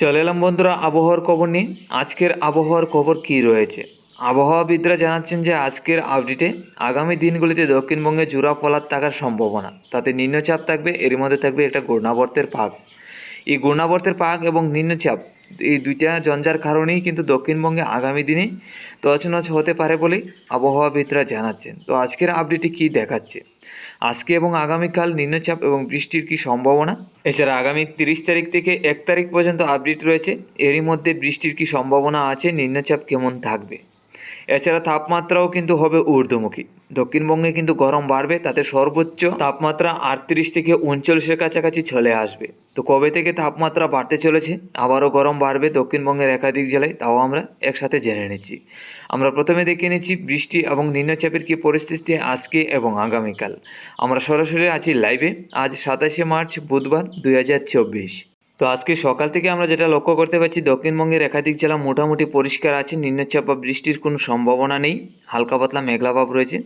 চলে এলাম বন্ধুরা, আবহাওয়ার খবর নিয়ে। আজকের আবহাওয়ার খবর কি রয়েছে? আবহাওয়াবিদরা জানাচ্ছেন যে আজকের আপডেটে আগামী দিনগুলিতে দক্ষিণবঙ্গে জোড়া পলার থাকার সম্ভাবনা। তাতে নিম্নচাপ থাকবে এর মধ্যে থাকবে একটা ঘূর্ণাবর্তের পাক এই ঘূর্ণাবর্তের পাক এবং নিম্নচাপ এই দুইটা জঞ্জার কারণেই কিন্তু দক্ষিণবঙ্গে আগামী দিনে তছনছ হতে পারে বলেই আবহাওয়াবিদরা জানাচ্ছেন। তো আজকের আপডেটে কি দেখাচ্ছে? আজকে এবং আগামীকাল নিম্নচাপ এবং বৃষ্টির কি সম্ভাবনা? এছাড়া আগামী তিরিশ তারিখ থেকে এক তারিখ পর্যন্ত আপডেট রয়েছে। এরই মধ্যে বৃষ্টির কি সম্ভাবনা আছে? নিম্নচাপ কেমন থাকবে? এছাড়া তাপমাত্রাও কিন্তু হবে ঊর্ধ্বমুখী। দক্ষিণবঙ্গে কিন্তু গরম বাড়বে, তাতে সর্বোচ্চ তাপমাত্রা আটত্রিশ থেকে উনচল্লিশের কাছাকাছি চলে আসবে। তো কবে থেকে তাপমাত্রা বাড়তে চলেছে? আবারও গরম বাড়বে দক্ষিণবঙ্গের একাধিক জেলায়, তাও আমরা একসাথে জেনে নিচ্ছি। আমরা প্রথমে দেখে নিচ্ছি বৃষ্টি এবং নিম্নচাপের কী পরিস্থিতি আজকে এবং আগামীকাল। আমরা সরাসরি আছি লাইভে আজ সাতাশে মার্চ, বুধবার, দুই হাজার চব্বিশ। তো আজকে সকাল থেকে আমরা যেটা লক্ষ্য করতে পারছি, দক্ষিণবঙ্গের একাধিক জেলা মোটামুটি পরিষ্কার আছে, নিম্নচাপ বা বৃষ্টির কোনো সম্ভাবনা নেই, হালকা পাতলা মেঘলাভাব রয়েছে।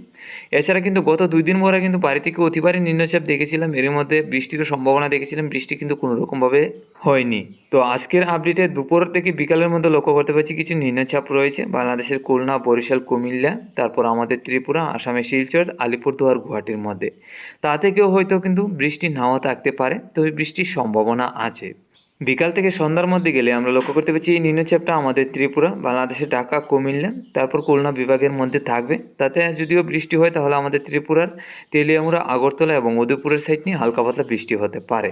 এছাড়া কিন্তু গত দুই দিন পরে কিন্তু বাড়ি থেকে অতিবারই নিম্নচাপ দেখেছিলাম এর মধ্যে বৃষ্টিরও সম্ভাবনা দেখেছিলাম, বৃষ্টি কিন্তু কোনো রকমভাবে হয়নি। তো আজকের আপডেটে দুপুর থেকে বিকালের মধ্যে লক্ষ্য করতে পারছি কিছু নিম্নচাপ রয়েছে। বাংলাদেশের খুলনা, বরিশাল, কুমিল্লা, তারপর আমাদের ত্রিপুরা, আসামের শিলচর, আলিপুরদুয়ার, গুয়াহাটির মধ্যে। তা থেকেও হয়তো কিন্তু বৃষ্টি নাও থাকতে পারে, তবে বৃষ্টির সম্ভাবনা আছে। বিকাল থেকে সন্ধ্যার মধ্যে গেলে আমরা লক্ষ্য করতে পারছি এই নিম্নচাপটা আমাদের ত্রিপুরা, বাংলাদেশের ঢাকা, কুমিল্লা, তারপর খুলনা বিভাগের মধ্যে থাকবে। তাতে যদিও বৃষ্টি হয় তাহলে আমাদের ত্রিপুরার তেলিয়ামুড়া, আগরতলা এবং উদয়পুরের সাইড নিয়ে হালকা পাতলা বৃষ্টি হতে পারে।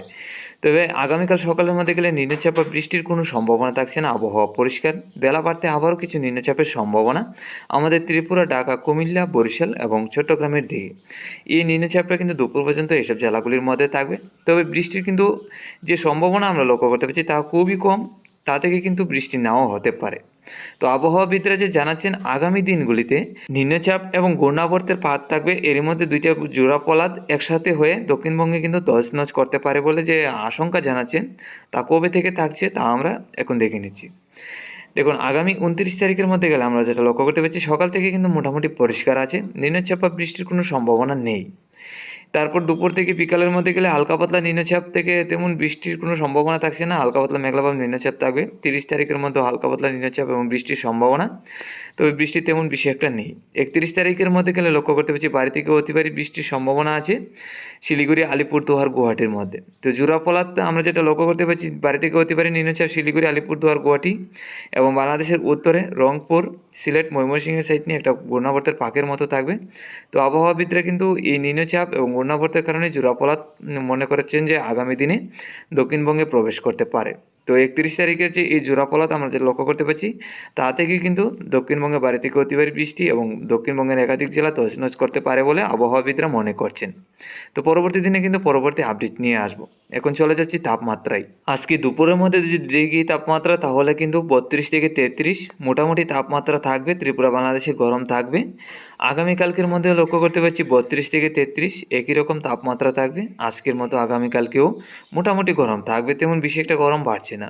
তবে আগামীকাল সকালের মধ্যে গেলে নিম্নচাপ বা বৃষ্টির কোনো সম্ভাবনা থাকছে না, আবহাওয়া পরিষ্কার। বেলা বাড়তে আবারও কিছু নিম্নচাপের সম্ভাবনা। আমাদের ত্রিপুরা, ঢাকা, কুমিল্লা, বরিশাল এবং চট্টগ্রামের দিকে। এই নিম্নচাপটা কিন্তু দুপুর পর্যন্ত এইসব জেলাগুলির মধ্যে থাকবে। তবে বৃষ্টির কিন্তু যে সম্ভাবনা আমরা লক্ষ্য করতে পারছি তা খুবই কম। তা থেকে কিন্তু বৃষ্টি নাও হতে পারে। তো আবহাওয়াবিদরা যে জানাচ্ছেন, আগামী দিনগুলিতে নিম্নচাপ এবং ঘূর্ণাবর্তের পাত থাকবে। এর মধ্যে দুইটা জোড়া পলাদ একসাথে হয়ে দক্ষিণবঙ্গে কিন্তু তছনছ করতে পারে বলে যে আশঙ্কা জানাচ্ছেন, তা কবে থেকে থাকছে তা আমরা এখন দেখে নিচ্ছি। দেখুন, আগামী উনত্রিশ তারিখের মধ্যে গেলে আমরা যেটা লক্ষ্য করতে পারছি, সকাল থেকে কিন্তু মোটামুটি পরিষ্কার আছে, নিম্নচাপ বা বৃষ্টির কোনো সম্ভাবনা নেই। তারপর দুপুর থেকে বিকালের মধ্যে গেলে হালকা পাতলা নিম্নচাপ থেকে তেমন বৃষ্টির কোনো সম্ভাবনা থাকছে না। হালকা পাতলা মেঘলাভাব নিম্নচাপ থাকবে। তিরিশ তারিখের মধ্যে হালকা পাতলা নিম্নচাপ এবং বৃষ্টির সম্ভাবনা। তবে বৃষ্টি তেমন বেশি একটা নেই। একত্রিশ তারিখের মধ্যে গেলে লক্ষ্য করতে পারছি বাড়ি থেকে অতিবারই বৃষ্টির সম্ভাবনা আছে। শিলিগুড়ি আলিপুরদুয়ার গুয়াহাটির মধ্যে। তো জোড়াপলাত আমরা যেটা লক্ষ্য করতে পারছি বাড়ি থেকে অতিবারই নিম্নচাপ শিলিগুড়ি আলিপুরদুয়ার গুয়াহাটি এবং বাংলাদেশের উত্তরে রংপুর, সিলেট, ময়মনসিংহের সাইড নিয়ে একটা ঘূর্ণাবর্তের পাকের মতো থাকবে। তো আবহাওয়াবিদরা কিন্তু এই নিম্নচাপ এবং ঘূর্ণাবর্তের কারণে জোড়াপলাত মনে করছেন যে আগামী দিনে দক্ষিণবঙ্গে প্রবেশ করতে পারে। তো একত্রিশ তারিখের যে এই জোড়াপলাত আমরা যে লক্ষ্য করতে পারছি তা থেকে কিন্তু দক্ষিণবঙ্গে বাড়ি থেকে অতিবারী বৃষ্টি এবং দক্ষিণবঙ্গের একাধিক জেলা তছনছ করতে পারে বলে আবহাওয়াবিদরা মনে করছেন। তো পরবর্তী দিনে কিন্তু পরবর্তী আপডেট নিয়ে আসব। এখন চলে যাচ্ছি তাপমাত্রায়। আজকে দুপুরের মধ্যে যদি দেখি তাপমাত্রা, তাহলে কিন্তু বত্রিশ থেকে তেত্রিশ মোটামুটি তাপমাত্রা থাকবে। ত্রিপুরা, বাংলাদেশে গরম থাকবে। আগামীকালকের মধ্যে লক্ষ্য করতে পারছি বত্রিশ থেকে তেত্রিশ, একই রকম তাপমাত্রা থাকবে। আজকের মতো আগামীকালকেও মোটামুটি গরম থাকবে, তেমন বেশি একটা গরম বাড়ছে না।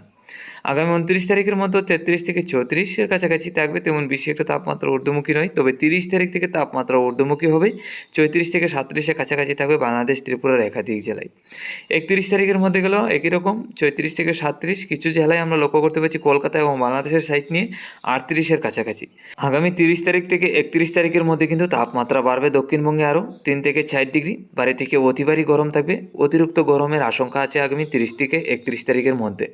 আগামী উনত্রিশ তারিখের মতো তেত্রিশ থেকে চৌত্রিশের কাছাকাছি থাকবে, তেমন বেশি একটা তাপমাত্রা ঊর্ধ্বমুখী নয়। তবে তিরিশ তারিখ থেকে তাপমাত্রা ঊর্ধ্বমুখী হবে। চৌত্রিশ থেকে সাতত্রিশের কাছাকাছি থাকবে বাংলাদেশ, ত্রিপুরার একাধিক জেলায়। একত্রিশ তারিখের মধ্যে গেলেও একই রকম, চৌত্রিশ থেকে সাতত্রিশ কিছু জেলায় আমরা লক্ষ্য করতে পারছি কলকাতা এবং বাংলাদেশের সাইড নিয়ে আটত্রিশের কাছাকাছি। আগামী তিরিশ তারিখ থেকে একত্রিশ তারিখের মধ্যে কিন্তু তাপমাত্রা বাড়বে দক্ষিণবঙ্গে আরও তিন থেকে চার ডিগ্রি। বাড়ি থেকে অতিবারই গরম থাকবে। অতিরিক্ত গরমের আশঙ্কা আছে আগামী তিরিশ থেকে একত্রিশ তারিখের মধ্যে।